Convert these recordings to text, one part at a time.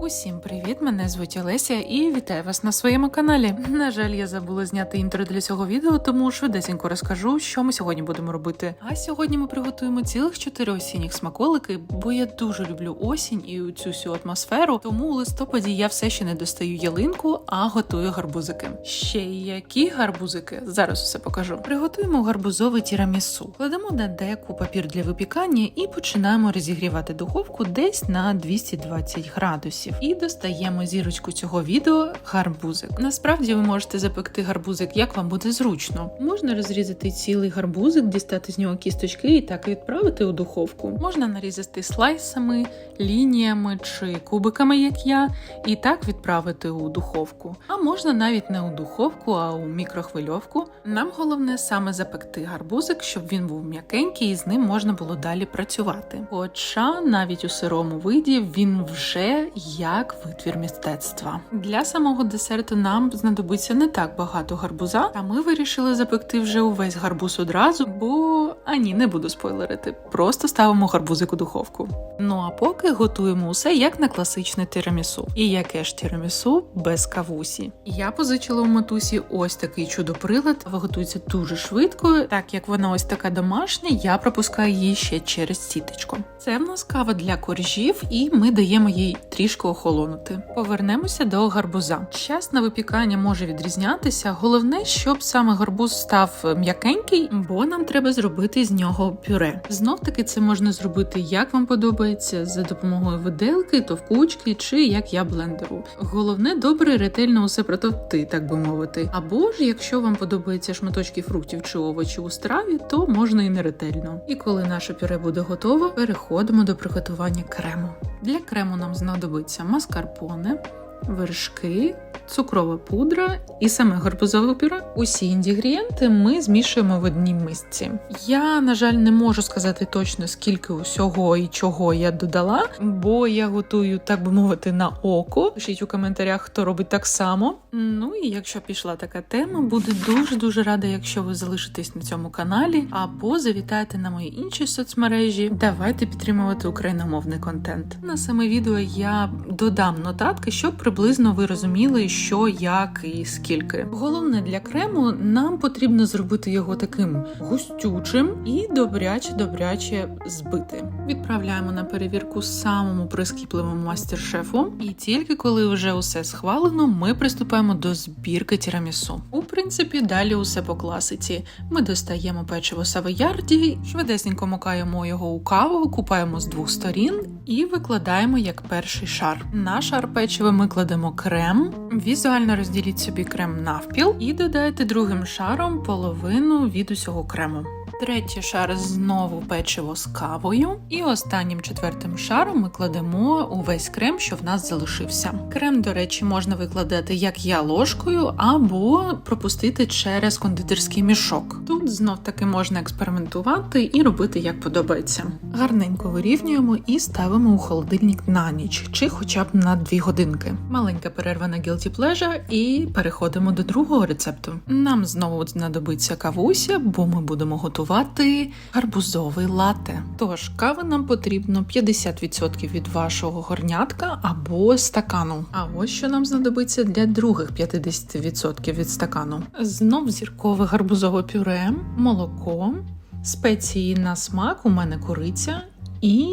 Усім привіт! Мене звуть Олеся і вітаю вас на своєму каналі. На жаль, я забула зняти інтро для цього відео, тому швидесенько розкажу, що ми сьогодні будемо робити. А сьогодні ми приготуємо цілих чотири осінніх смаколики, бо я дуже люблю осінь і цю всю атмосферу. Тому у листопаді я все ще не достаю ялинку, а готую гарбузики. Ще які гарбузики? Зараз все покажу. Приготуємо гарбузове тірамісу. Кладемо на деку папір для випікання і починаємо розігрівати духовку десь на 220 градусів. І достаємо зірочку цього відео гарбузик. Насправді ви можете запекти гарбузик, як вам буде зручно. Можна розрізати цілий гарбузик, дістати з нього кісточки і так відправити у духовку. Можна нарізати слайсами, лініями чи кубиками, як я, і так відправити у духовку. А можна навіть не у духовку, а у мікрохвильовку. Нам головне саме запекти гарбузик, щоб він був м'якенький і з ним можна було далі працювати. Хоча навіть у сирому виді він вже як витвір мистецтва. Для самого десерту нам знадобиться не так багато гарбуза, та ми вирішили запекти вже увесь гарбуз одразу, бо а ні, не буду спойлерити. Просто ставимо гарбузик у духовку. Ну а поки готуємо усе як на класичне тирамісу. І яке ж тирамісу без кавусі. Я позичила у матусі ось такий чудо-прилад. Готується дуже швидко, так як вона ось така домашня, я пропускаю її ще через сіточку. Це в нас кава для коржів, і ми даємо їй трішки охолонути. Повернемося до гарбуза. Час на випікання може відрізнятися. Головне, щоб саме гарбуз став м'якенький, бо нам треба зробити з нього пюре. Знов таки це можна зробити як вам подобається за допомогою виделки, товкучки чи як я блендеру. Головне добре ретельно усе протовти, так би мовити. Або ж, якщо вам подобаються шматочки фруктів чи овочів у страві, то можна і не ретельно. І коли наше пюре буде готове, переходимо до приготування крему. Для крему нам знадобиться маскарпоне, вершки, цукрова пудра і саме гарбузове пюре. Усі інгредієнти ми змішуємо в одній мисці. Я, на жаль, не можу сказати точно скільки усього і чого я додала, бо я готую, так би мовити, на око. Пишіть у коментарях, хто робить так само. Ну і якщо пішла така тема, буду дуже дуже рада, якщо ви залишитесь на цьому каналі або завітаєте на мої інші соцмережі. Давайте підтримувати україномовний контент. На саме відео я додам нотатки, щоб приблизно ви розуміли, що, як і скільки. Головне для крему нам потрібно зробити його таким густючим і добряче-добряче збити. Відправляємо на перевірку самому прискіпливому мастер-шефу, і тільки коли вже усе схвалено, ми приступаємо до збірки тірамісу. У принципі, далі усе по класиці. Ми достаємо печиво савоярді, швидесенько мокаємо його у каву, купаємо з двох сторін і викладаємо як перший шар. На шар печива ми кладемо крем. Візуально розділіть собі крем навпіл і додайте другим шаром половину від усього крему. Третій шар знову печиво з кавою. І останнім четвертим шаром ми кладемо увесь крем, що в нас залишився. Крем, до речі, можна викладати як я ложкою, або пропустити через кондитерський мішок. Знов таки можна експериментувати і робити як подобається. Гарненько вирівнюємо і ставимо у холодильник на ніч, чи хоча б на 2 годинки. Маленька перерва на Guilty Pleasure і переходимо до другого рецепту. Нам знову знадобиться кавуся, бо ми будемо готувати гарбузовий лате. Тож кави нам потрібно 50% від вашого горнятка або стакану. А ось що нам знадобиться для других 50% від стакану. Знов зіркове гарбузове пюре, молоко, спеції на смак, у мене куриця і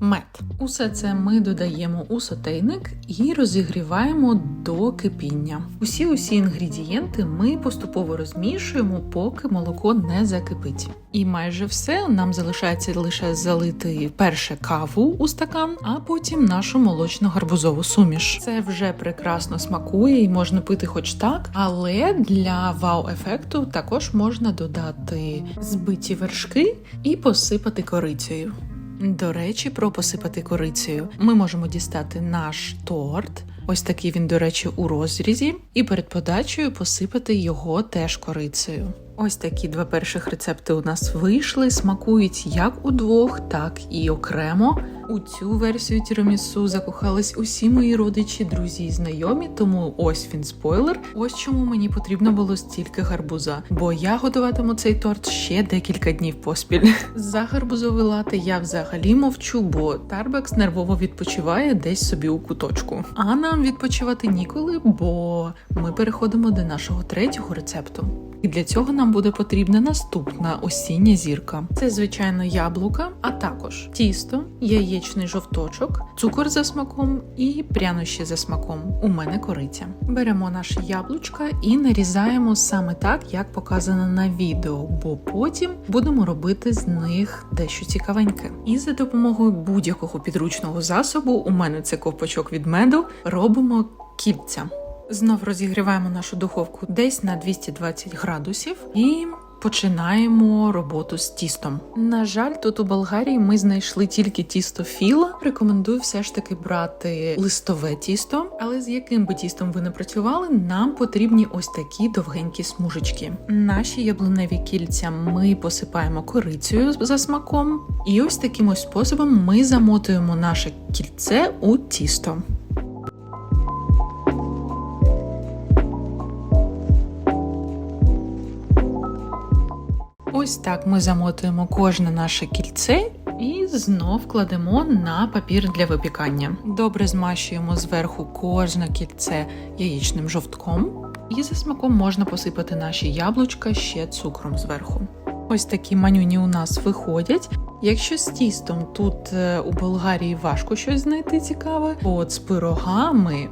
мед. Усе це ми додаємо у сотейник і розігріваємо до кипіння. Усі усі інгредієнти ми поступово розмішуємо, поки молоко не закипить. І майже все нам залишається лише залити перше каву у стакан, а потім нашу молочно-гарбузову суміш. Це вже прекрасно смакує і можна пити хоч так, але для вау-ефекту також можна додати збиті вершки і посипати корицею. До речі, про посипати корицею. Ми можемо дістати наш торт. Ось такий він, до речі, у розрізі, і перед подачею посипати його теж корицею. Ось такі два перших рецепти у нас вийшли. Смакують як удвох, так і окремо. У цю версію тірамісу закохались усі мої родичі, друзі і знайомі, тому ось він спойлер. Ось чому мені потрібно було стільки гарбуза, бо я готуватиму цей торт ще декілька днів поспіль. За гарбузовий лати я взагалі мовчу, бо Тарбекс нервово відпочиває десь собі у куточку. А нам відпочивати ніколи, бо ми переходимо до нашого третього рецепту. І для цього нам буде потрібна наступна осіння зірка. Це звичайно яблука, а також тісто, яєчний жовточок, цукор за смаком і прянощі за смаком. У мене кориця. Беремо наше яблучка і нарізаємо саме так, як показано на відео, бо потім будемо робити з них дещо цікавеньке. І за допомогою будь-якого підручного засобу, у мене це ковпачок від меду, робимо кільця. Знов розігріваємо нашу духовку десь на 220 градусів і починаємо роботу з тістом. На жаль, тут у Болгарії ми знайшли тільки тісто філа. Рекомендую все ж таки брати листове тісто, але з яким би тістом ви не працювали, нам потрібні ось такі довгенькі смужечки. Наші яблуневі кільця ми посипаємо корицею за смаком, і ось таким ось способом ми замотуємо наше кільце у тісто. Ось так ми замотуємо кожне наше кільце і знов кладемо на папір для випікання. Добре змащуємо зверху кожне кільце яєчним жовтком, і за смаком можна посипати наші яблучка ще цукром зверху. Ось такі манюні у нас виходять. Якщо з тістом тут е, у Болгарії важко щось знайти цікаве, от з пирогами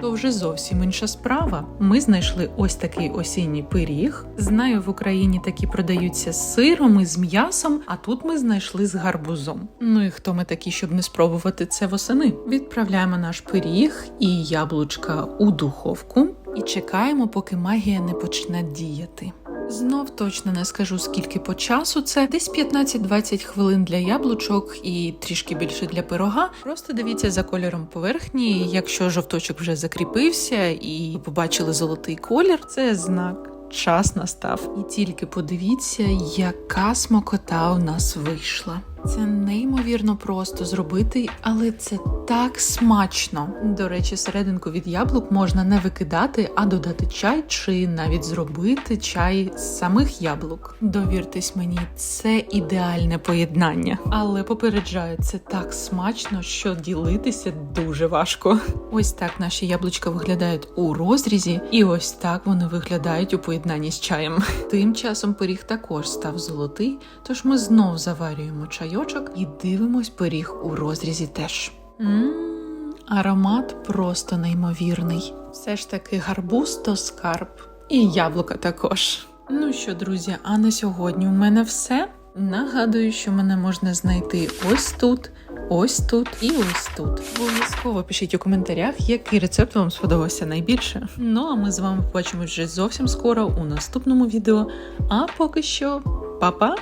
то вже зовсім інша справа. Ми знайшли ось такий осінній пиріг. Знаю, в Україні такі продаються з сиром і з м'ясом, а тут ми знайшли з гарбузом. Ну і хто ми такі, щоб не спробувати це восени? Відправляємо наш пиріг і яблучка у духовку і чекаємо, поки магія не почне діяти. Знов точно не скажу скільки по часу. Це десь 15-20 хвилин для яблучок і трішки більше для пирога. Просто дивіться за кольором поверхні. Якщо жовточок вже закріпився і побачили золотий колір, це знак. Час настав. І тільки подивіться, яка смокота у нас вийшла. Це неймовірно просто зробити, але це так смачно. До речі, серединку від яблук можна не викидати, а додати чай чи навіть зробити чай з самих яблук. Довіртесь мені, це ідеальне поєднання. Але попереджаю, це так смачно, що ділитися дуже важко. Ось так наші яблучка виглядають у розрізі, і ось так вони виглядають у поєднанні з чаєм. Тим часом пиріг також став золотий, тож ми знов заварюємо чайочок і дивимось пиріг у розрізі теж. Ммм, аромат просто неймовірний. Все ж таки гарбуз то скарб. І яблука також. Ну що, друзі, а на сьогодні у мене все. Нагадую, що мене можна знайти ось тут, ось тут і ось тут. Обов'язково пишіть у коментарях, який рецепт вам сподобався найбільше. Ну а ми з вами побачимось вже зовсім скоро у наступному відео. А поки що, па-па!